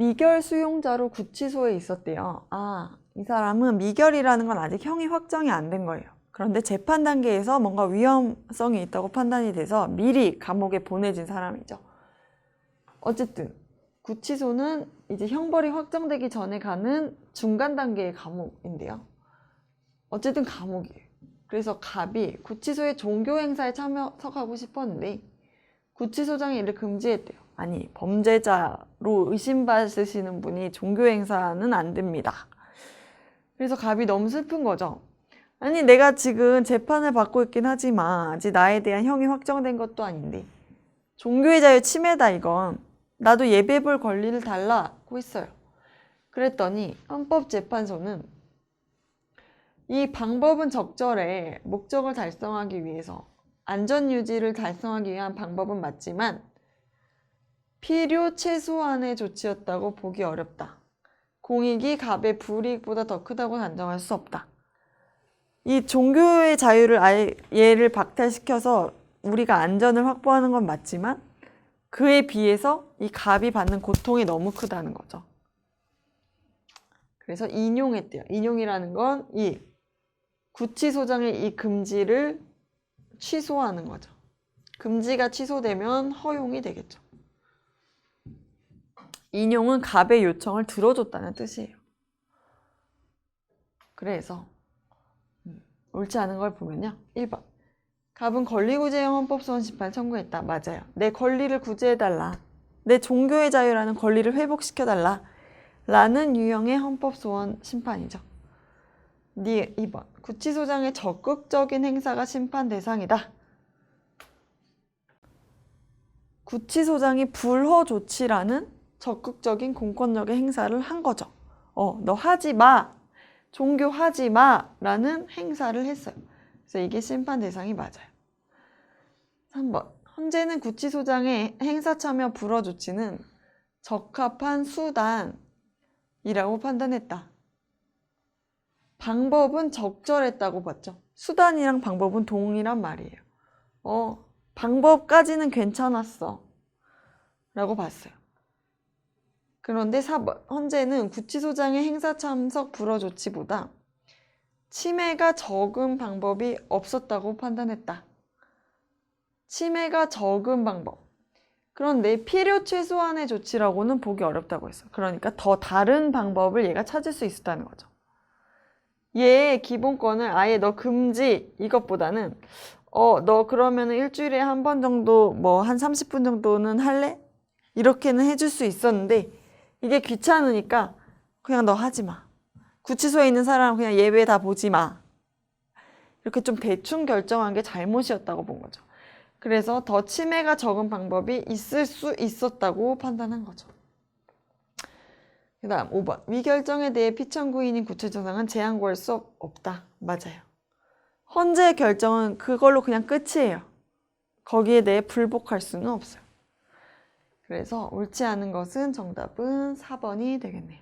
미결 수용자로 구치소에 있었대요. 아, 이 사람은 미결이라는 건 아직 형이 확정이 안 된 거예요. 그런데 재판 단계에서 뭔가 위험성이 있다고 판단이 돼서 미리 감옥에 보내진 사람이죠. 어쨌든 구치소는 이제 형벌이 확정되기 전에 가는 중간 단계의 감옥인데요. 어쨌든 감옥이에요. 그래서 갑이 구치소의 종교 행사에 참여하고 싶었는데 구치소장이 이를 금지했대요. 아니 범죄자로 의심받으시는 분이 종교 행사는 안 됩니다. 그래서 갑이 너무 슬픈 거죠. 아니 내가 지금 재판을 받고 있긴 하지만 아직 나에 대한 형이 확정된 것도 아닌데 종교의 자유 침해다 이건 나도 예배 볼 권리를 달라고 했어요. 그랬더니 헌법재판소는 이 방법은 적절해 목적을 달성하기 위해서 안전 유지를 달성하기 위한 방법은 맞지만 필요 최소한의 조치였다고 보기 어렵다. 공익이 갑의 불이익보다 더 크다고 단정할 수 없다. 이 종교의 자유를 아예 얘를 박탈시켜서 우리가 안전을 확보하는 건 맞지만 그에 비해서 이 갑이 받는 고통이 너무 크다는 거죠. 그래서 인용했대요. 인용이라는 건 이 구치소장의 이 금지를 취소하는 거죠. 금지가 취소되면 허용이 되겠죠. 인용은 갑의 요청을 들어줬다는 뜻이에요. 그래서 음, 옳지 않은 걸 보면요. 1번. 갑은 권리구제형 헌법소원 심판 청구했다. 맞아요. 내 권리를 구제해달라. 내 종교의 자유라는 권리를 회복시켜달라. 라는 유형의 헌법소원 심판이죠. 네 2번. 구치소장의 적극적인 행사가 심판 대상이다. 구치소장이 불허 조치라는 적극적인 공권력의 행사를 한 거죠. 어, 너 하지 마. 종교 하지 마. 라는 행사를 했어요. 그래서 이게 심판 대상이 맞아요. 3번. 현재는 구치소장의 행사 참여 불허 조치는 적합한 수단이라고 판단했다. 방법은 적절했다고 봤죠. 수단이랑 방법은 동일한 말이에요. 어, 방법까지는 괜찮았어. 라고 봤어요. 그런데 4번. 현재는 구치소장의 행사 참석 불허 조치보다 침해가 적은 방법이 없었다고 판단했다. 침해가 적은 방법. 그런데 필요 최소한의 조치라고는 보기 어렵다고 했어. 그러니까 더 다른 방법을 얘가 찾을 수 있었다는 거죠. 얘의 기본권을 아예 너 금지 이것보다는 어, 너 그러면 은 일주일에 한 번 정도 뭐 한 30분 정도는 할래? 이렇게는 해줄 수 있었는데 이게 귀찮으니까 그냥 너 하지 마. 구치소에 있는 사람 그냥 예배 다 보지 마. 이렇게 좀 대충 결정한 게 잘못이었다고 본 거죠. 그래서 더 침해가 적은 방법이 있을 수 있었다고 판단한 거죠. 그 다음 5번. 위결정에 대해 피청구인인 구체조상은 제한 구할 수 없- 없다. 맞아요. 헌재 결정은 그걸로 그냥 끝이에요. 거기에 대해 불복할 수는 없어요. 그래서 옳지 않은 것은 정답은 4번이 되겠네요.